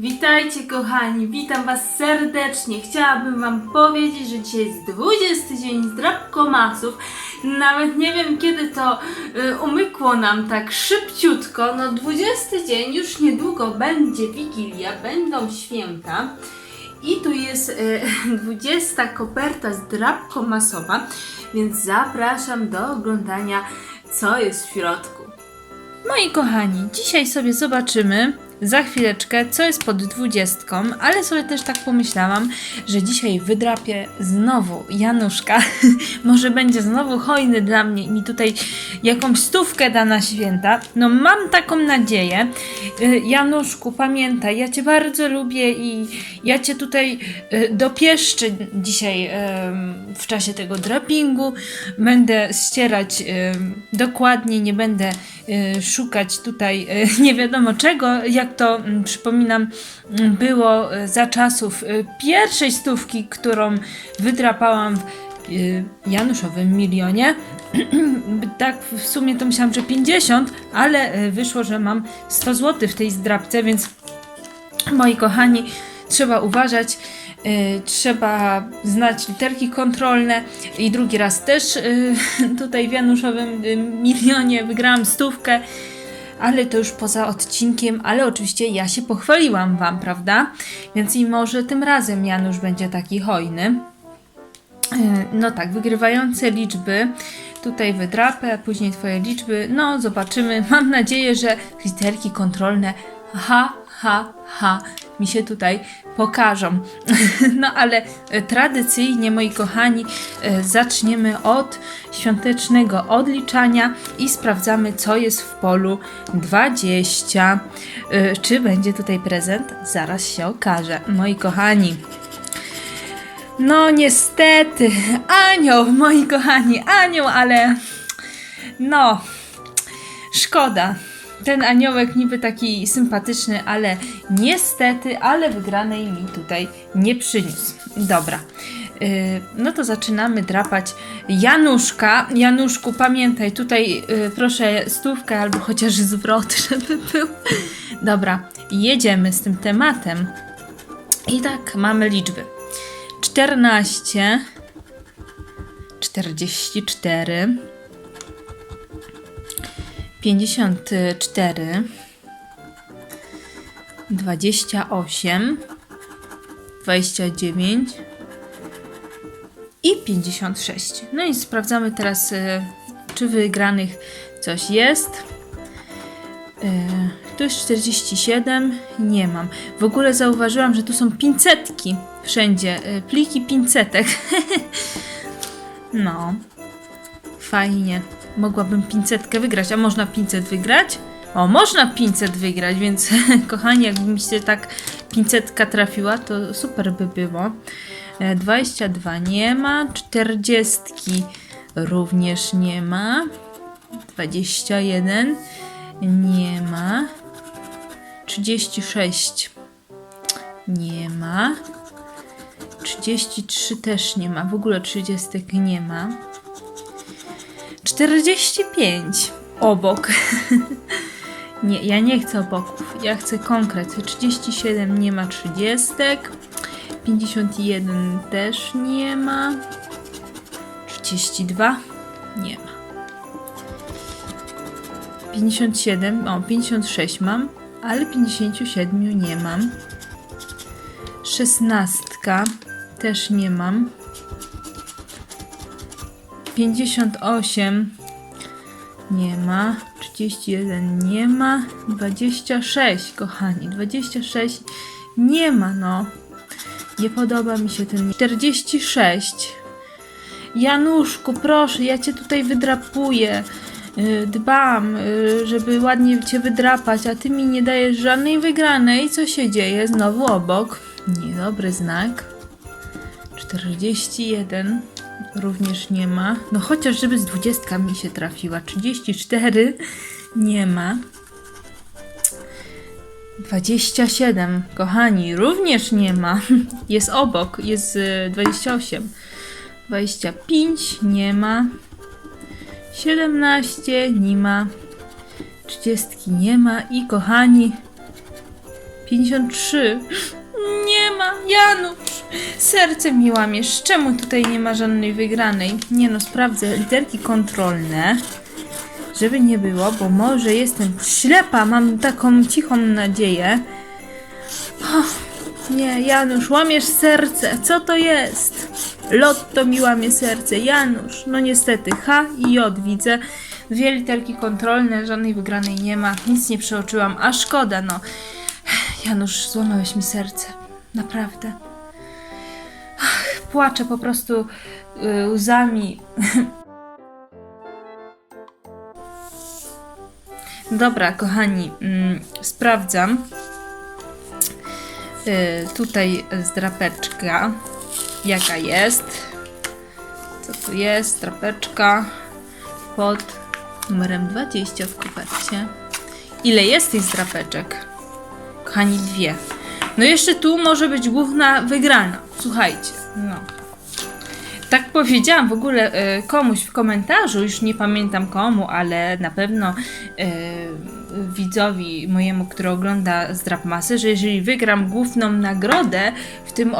Witajcie kochani, witam was serdecznie. Chciałabym wam powiedzieć, że dzisiaj jest 20 dzień zdrabkomasów. Nawet nie wiem kiedy to y, umykło nam tak szybciutko. No 20 dzień, już niedługo będzie Wigilia, będą święta. I tu jest y, 20 koperta zdrabkomasowa, więc zapraszam do oglądania co jest w środku. Moi kochani, dzisiaj sobie zobaczymy za chwileczkę, co jest pod dwudziestką, ale sobie też tak pomyślałam, że dzisiaj wydrapię znowu Januszka. Może będzie znowu hojny dla mnie i mi tutaj jakąś stówkę da na święta. No mam taką nadzieję. Y, Januszku, pamiętaj, ja Cię bardzo lubię i ja Cię tutaj y, dopieszczę dzisiaj em, w czasie tego drapingu. Będę ścierać dokładnie, nie będę y, szukać tutaj y, nie wiadomo czego, jak to mm, przypominam mm, było y, za czasów y, pierwszej stówki, którą wydrapałam w y, Januszowym milionie. tak w sumie to myślałam, że 50, ale wyszło, że mam 100 zł w tej zdrapce, więc moi kochani, trzeba uważać. y, trzeba znać literki kontrolne i drugi raz też y, tutaj w Januszowym milionie wygrałam stówkę, ale to już poza odcinkiem, ale oczywiście ja się pochwaliłam Wam, prawda? Więc i może tym razem Janusz będzie taki hojny. E, No tak, wygrywające liczby. Tutaj wydrapę, później Twoje liczby. No, zobaczymy. Mam nadzieję, że literki kontrolne ha, ha, ha mi się tutaj pokażą. No ale e, tradycyjnie, moi kochani, e, zaczniemy od świątecznego odliczania i sprawdzamy, co jest w polu 20. E, Czy będzie tutaj prezent? Zaraz się okaże. Moi kochani, no niestety, anioł, moi kochani, anioł, ale no, szkoda. Ten aniołek niby taki sympatyczny, ale niestety, ale wygranej mi tutaj nie przyniósł. Dobra. Yy, no to zaczynamy drapać Januszka. Januszku, pamiętaj, tutaj yy, proszę stówkę albo chociaż zwrot, żeby był. Dobra, jedziemy z tym tematem. I tak mamy liczby. 14, 44, 54, 28, 29 i 56. No i sprawdzamy teraz, y, czy wygranych coś jest. Y, Tu jest 47, nie mam. W ogóle zauważyłam, że tu są pincetki wszędzie, y, pliki pincetek. no, fajnie. Mogłabym pincetkę wygrać, a można pincet wygrać? O, można pincet wygrać, więc kochani, jakby mi się tak pincetka trafiła, to super by było. E, 22 nie ma, 40 również nie ma, 21 nie ma, 36 nie ma, 33 też nie ma, w ogóle 30 nie ma. 45 obok. nie, ja nie chcę oboków, ja chcę konkret. 37 nie ma 30. 51 też nie ma. 32 nie ma. 57, o 56 mam, ale 57 nie mam. 16 też nie mam. 58 nie ma, 31 nie ma, 26 kochani, 26 nie ma no. Nie podoba mi się ten 46. Januszku, proszę, ja cię tutaj wydrapuję. y, Dbam, y, żeby ładnie cię wydrapać, a ty mi nie dajesz żadnej wygranej. Co się dzieje? Znowu obok. Niedobry znak. 41 również nie ma. No chociaż żeby z 20 mi się trafiła. 34 nie ma. 27, kochani, również nie ma. Jest obok, jest y, 28. 25 nie ma. 17 nie ma. 30 nie ma. I kochani, 53. Nie ma, Janusz! Serce mi łamiesz. Czemu tutaj nie ma żadnej wygranej? Nie no, sprawdzę literki kontrolne. Żeby nie było, bo może jestem ślepa, mam taką cichą nadzieję. Nie, Janusz, łamiesz serce. Co to jest? Lotto mi łamie serce. Janusz, no niestety, H i J widzę. Dwie literki kontrolne, żadnej wygranej nie ma. Nic nie przeoczyłam, a szkoda, no. Janusz, złamałeś mi serce. Naprawdę. Płaczę po prostu y, łzami. Dobra, kochani, mm, sprawdzam. Y, tutaj zdrapeczka. Jaka jest? Co tu jest? Drapeczka pod numerem 20 w kopercie. Ile jest tych zdrapeczek? Kochani, dwie. No jeszcze tu może być główna wygrana. Słuchajcie, no. Tak powiedziałam w ogóle e, komuś w komentarzu, już nie pamiętam komu, ale na pewno e, widzowi mojemu, który ogląda Zdrapmasy, że jeżeli wygram główną nagrodę w, tym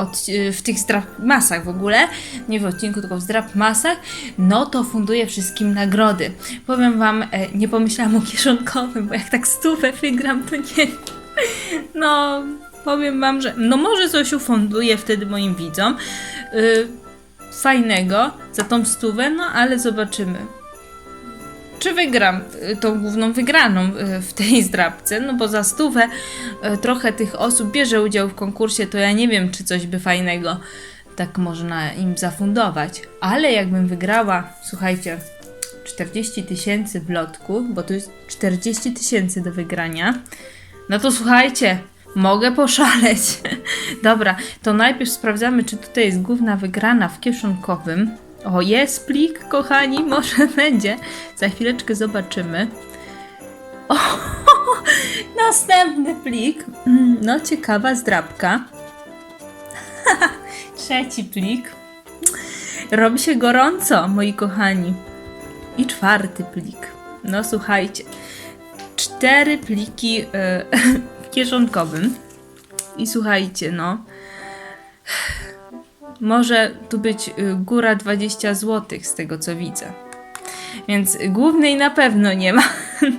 w tych Zdrapmasach w ogóle, nie w odcinku, tylko w Zdrapmasach, no to funduję wszystkim nagrody. Powiem wam, e, nie pomyślałam o kieszonkowym, bo jak tak stówę wygram, to nie... No, powiem wam, że no może coś ufunduję wtedy moim widzom. Y, fajnego za tą stówę, no ale zobaczymy. Czy wygram y, tą główną wygraną y, w tej zdrabce? No bo za stówę y, trochę tych osób bierze udział w konkursie, to ja nie wiem, czy coś by fajnego tak można im zafundować. Ale jakbym wygrała, słuchajcie, 40 tysięcy w lotku, bo to jest 40 tysięcy do wygrania, no to słuchajcie, mogę poszaleć. Dobra, to najpierw sprawdzamy, czy tutaj jest główna wygrana w kieszonkowym. O, jest plik, kochani, może będzie. Za chwileczkę zobaczymy. O, następny plik. Mm, No, ciekawa zdrabka. Trzeci plik. Robi się gorąco, moi kochani. I czwarty plik. No, słuchajcie. Cztery pliki w kieszonkowym. I słuchajcie, no. Może tu być y, góra 20 zł z tego co widzę. Więc głównej na pewno nie ma.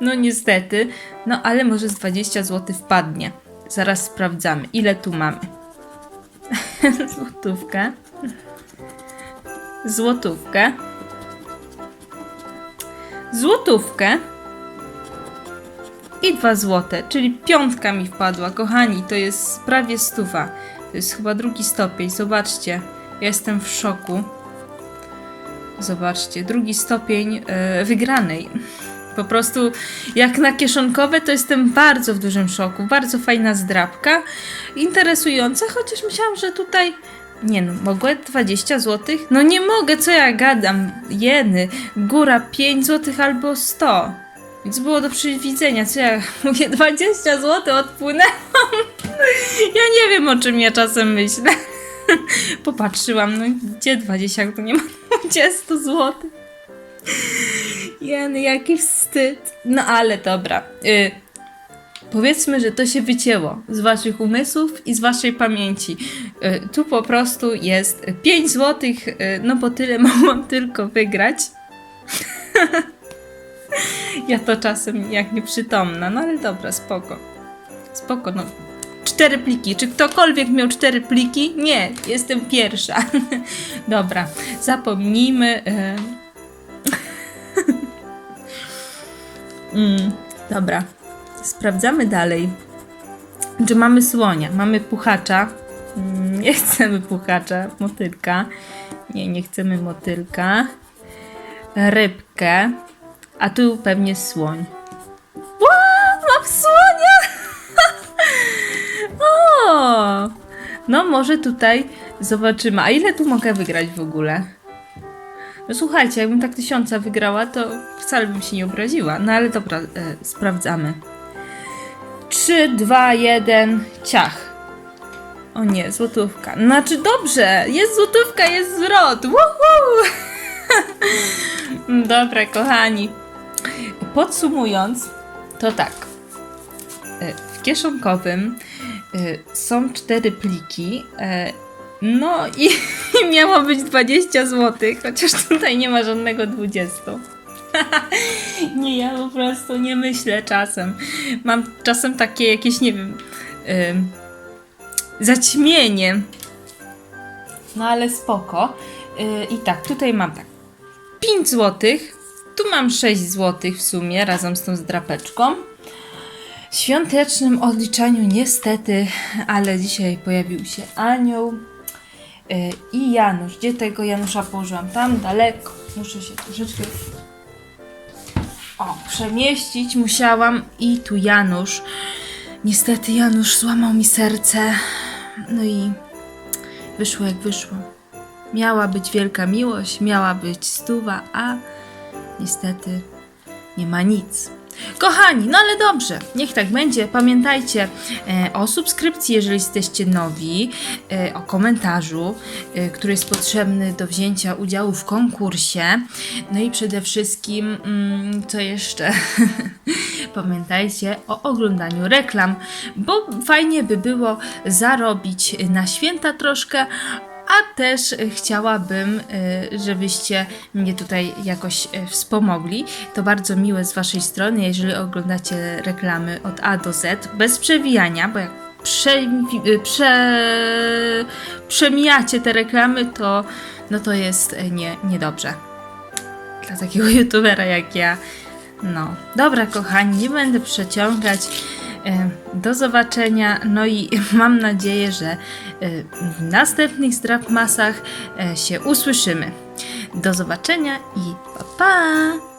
No niestety. No ale może z 20 zł wpadnie. Zaraz sprawdzamy. Ile tu mamy? Złotówkę. Złotówkę. Złotówkę i 2 złote, czyli piątka mi wpadła, kochani, to jest prawie stuwa. To jest chyba drugi stopień, zobaczcie, ja jestem w szoku. Zobaczcie, drugi stopień e, wygranej. Po prostu jak na kieszonkowe to jestem bardzo w dużym szoku. Bardzo fajna zdrabka, interesująca, chociaż myślałam, że tutaj nie no, mogę 20 zł? No nie mogę, co ja gadam? Jeny, góra 5 zł albo 100. Więc było do przewidzenia, co ja mówię, 20 zł odpłynęłam. Ja nie wiem, o czym ja czasem myślę. Popatrzyłam, no gdzie 20, jak to nie ma 20 zł. Jeny, jaki wstyd. No ale dobra. Y, Powiedzmy, że to się wycięło z waszych umysłów i z waszej pamięci. Y, Tu po prostu jest 5 zł, no bo tyle mogłam tylko wygrać. Ja to czasem jak nieprzytomna, no ale dobra, spoko. Spoko, no. Cztery pliki. Czy ktokolwiek miał cztery pliki? Nie, jestem pierwsza. Dobra, zapomnijmy. e. mm, dobra, sprawdzamy dalej. Czy mamy słonia? Mamy puchacza. Mm, Nie chcemy puchacza, motylka. Nie, nie chcemy motylka. Rybkę. A tu pewnie słoń. Wow, mam słonia! o! No może tutaj zobaczymy. A ile tu mogę wygrać w ogóle? No słuchajcie, jakbym tak tysiąca wygrała, to wcale bym się nie obraziła. No ale dobra, e, sprawdzamy. 3, 2, 1, ciach. O nie, złotówka. Znaczy dobrze, jest złotówka, jest zwrot. Woohoo! Dobra, kochani. Podsumując, to tak. E, W kieszonkowym y, są cztery pliki. e, No i, miało być 20 zł, chociaż tutaj nie ma żadnego 20. nie, ja po prostu nie myślę czasem. Mam czasem takie jakieś, nie wiem, zaćmienie. No ale spoko. I tak, tutaj mam tak 5 zł. Tu mam 6 zł w sumie, razem z tą zdrapeczką. W świątecznym odliczaniu niestety, ale dzisiaj pojawił się anioł yy, i Janusz. Gdzie tego Janusza położyłam? Tam daleko. Muszę się troszeczkę o, przemieścić musiałam i tu Janusz. Niestety Janusz złamał mi serce. No i wyszło jak wyszło. Miała być wielka miłość, miała być stuwa, a niestety nie ma nic. Kochani, no ale dobrze, niech tak będzie. Pamiętajcie e, o subskrypcji, jeżeli jesteście nowi, e, o komentarzu, e, który jest potrzebny do wzięcia udziału w konkursie. No i przede wszystkim, mm, co jeszcze? Pamiętajcie o oglądaniu reklam, bo fajnie by było zarobić na święta troszkę, a też y, chciałabym, y, żebyście mnie tutaj jakoś y, wspomogli. To bardzo miłe z Waszej strony, jeżeli oglądacie reklamy od A do Z, bez przewijania, bo jak prze, prze, przemijacie te reklamy, to, no to jest nie, niedobrze. Dla takiego youtubera jak ja. No, dobra kochani, nie będę przeciągać. E, Do zobaczenia. No i mam nadzieję, że e, w następnych zdrapmasach e, się usłyszymy. Do zobaczenia i pa pa!